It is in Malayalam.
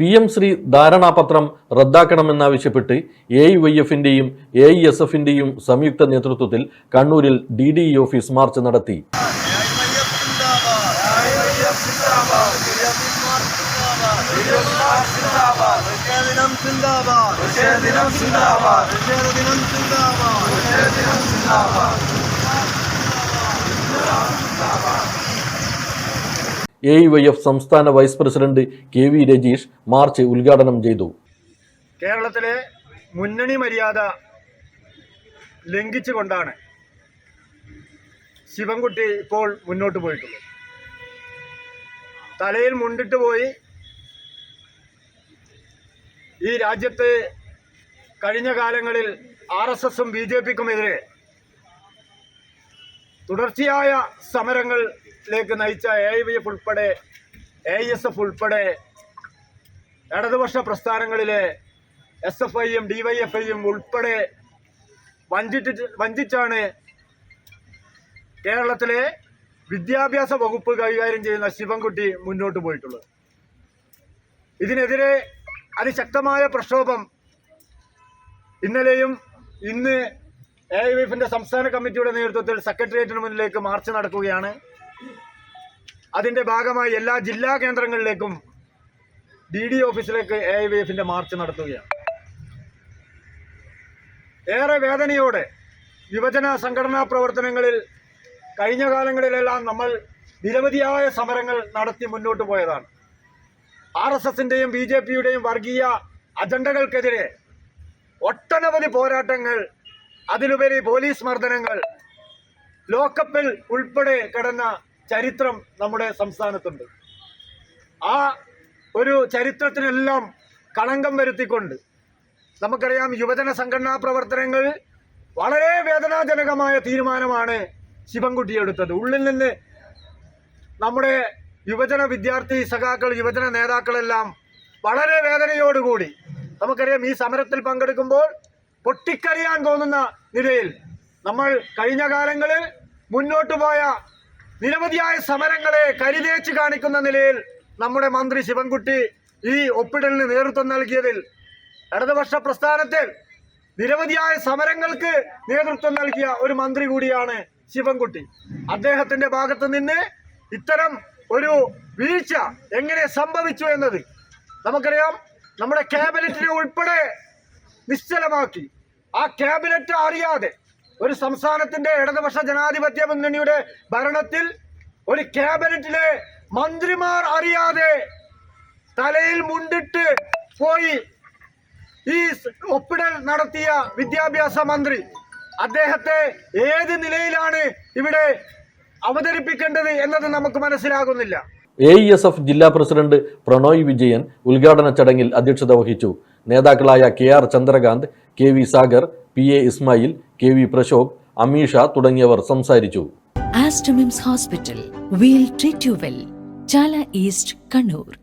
പി എം ശ്രീ ധാരണാപത്രം റദ്ദാക്കണമെന്നാവശ്യപ്പെട്ട് എ ഐ വൈ എഫിന്റെയും എ ഐ എസ് എഫിന്റെയും സംയുക്ത നേതൃത്വത്തിൽ കണ്ണൂരിൽ D D E office march നടത്തി. എ വൈ എഫ് സംസ്ഥാന vice president K V Rajeesh march ഉദ്ഘാടനം ചെയ്തു. കേരളത്തിലെ മുന്നണി മര്യാദ ലംഘിച്ചുകൊണ്ടാണ് ശിവൻകുട്ടി ഇപ്പോൾ മുന്നോട്ട് പോയിട്ടുള്ളത്. തലയിൽ മുണ്ടിട്ട് പോയി ഈ രാജ്യത്ത് കഴിഞ്ഞ കാലങ്ങളിൽ ആർ എസ് എസും ബി ജെ പിക്കുമെതിരെ തുടർച്ചയായ സമരങ്ങളിലേക്ക് നയിച്ച എ വി എഫ് ഉൾപ്പെടെ എ എസ് എഫ് ഉൾപ്പെടെ ഇടതുപക്ഷ പ്രസ്ഥാനങ്ങളിലെ എസ് എഫ് ഐയും ഡി വൈ എഫ് ഐയും ഉൾപ്പെടെ വഞ്ചിച്ച് വഞ്ചിച്ചാണ് കേരളത്തിലെ വിദ്യാഭ്യാസ വകുപ്പ് കൈകാര്യം ചെയ്യുന്ന ശിവൻകുട്ടി മുന്നോട്ട് പോയിട്ടുള്ളത്. ഇതിനെതിരെ അതിശക്തമായ പ്രക്ഷോഭം ഇന്നലെയും ഇന്ന് എ ഐ സംസ്ഥാന കമ്മിറ്റിയുടെ നേതൃത്വത്തിൽ സെക്രട്ടേറിയറ്റിന് മുന്നിലേക്ക് മാർച്ച് നടക്കുകയാണ്. അതിന്റെ ഭാഗമായി എല്ലാ ജില്ലാ കേന്ദ്രങ്ങളിലേക്കും ഡി ഡി ഓഫീസിലേക്ക് എ ഐ വി എഫിന്റെ മാർച്ച് നടത്തുകയാണ്. ഏറെ വേദനയോടെ യുവജന സംഘടനാ പ്രവർത്തനങ്ങളിൽ കഴിഞ്ഞ കാലങ്ങളിലെല്ലാം നമ്മൾ നിരവധിയായ സമരങ്ങൾ നടത്തി മുന്നോട്ട് പോയതാണ്. ആർ എസ് എസിന്റെയും ബി ജെ പിയുടെയും വർഗീയ അജണ്ടകൾക്കെതിരെ ഒട്ടനവധി പോരാട്ടങ്ങൾ അതിലുപരി പോലീസ് മർദ്ദനങ്ങൾ ലോക്കപ്പിൽ ഉൾപ്പെടെ കിടന്ന ചരിത്രം നമ്മുടെ സംസ്ഥാനത്തുണ്ട്. ആ ഒരു ചരിത്രത്തിനെല്ലാം കളങ്കം വരുത്തിക്കൊണ്ട് നമുക്കറിയാം യുവജന സംഘടനാ പ്രവർത്തനങ്ങൾ വളരെ വേദനാജനകമായ തീരുമാനമാണ് ശിവൻകുട്ടി എടുത്തത് ഉള്ളിൽ നിന്ന് നമ്മുടെ യുവജന വിദ്യാർത്ഥി സഖാക്കൾ യുവജന നേതാക്കളെല്ലാം വളരെ വേദനയോടുകൂടി നമുക്കറിയാം ഈ സമരത്തിൽ പങ്കെടുക്കുമ്പോൾ പൊട്ടിക്കറിയാൻ തോന്നുന്ന നിലയിൽ നമ്മൾ കഴിഞ്ഞ കാലങ്ങളിൽ മുന്നോട്ട് പോയ നിരവധിയായ സമരങ്ങളെ കരിതേച്ച് കാണിക്കുന്ന നിലയിൽ നമ്മുടെ മന്ത്രി ശിവൻകുട്ടി ഈ ഒപ്പിടലിന് നേതൃത്വം നൽകിയതിൽ ഇടതുപക്ഷ പ്രസ്ഥാനത്തിൽ നിരവധിയായ സമരങ്ങൾക്ക് നേതൃത്വം നൽകിയ ഒരു മന്ത്രി കൂടിയാണ് ശിവൻകുട്ടി. അദ്ദേഹത്തിന്റെ ഭാഗത്ത് നിന്ന് ഇത്തരം ഒരു വീഴ്ച എങ്ങനെ സംഭവിച്ചു എന്നത് നമുക്കറിയാം. നമ്മുടെ ക്യാബിനറ്റിനെ ഉൾപ്പെടെ നിശ്ചലമാക്കി. ആ ക്യാബിനറ്റ് അറിയാതെ ഒരു സംസ്ഥാനത്തിന്റെ ഇടതുപക്ഷ ജനാധിപത്യ മുന്നണിയുടെ ഭരണത്തിൽ ഒരു ക്യാബിനറ്റിലെ മന്ത്രിമാർ അറിയാതെ തലയിൽ മുണ്ടിട്ട് പോയി ഈ ഒപ്പിടൽ നടത്തിയ വിദ്യാഭ്യാസ മന്ത്രി അദ്ദേഹത്തെ ഏത് നിലയിലാണ് ഇവിടെ അവതരിപ്പിക്കേണ്ടത് എന്നത് നമുക്ക് മനസ്സിലാകുന്നില്ല. എ എഫ് ജില്ലാ പ്രസിഡന്റ് പ്രണോയ് വിജയൻ ഉദ്ഘാടന ചടങ്ങിൽ അധ്യക്ഷത വഹിച്ചു. നേതാക്കളായ K R Chandrakanth K V Sagar P A Ismail K V Prashok Ameesha തുടങ്ങിയവർ സംസാരിച്ചു Aster MIMS hospital we'll treat you well Chala east Kannur.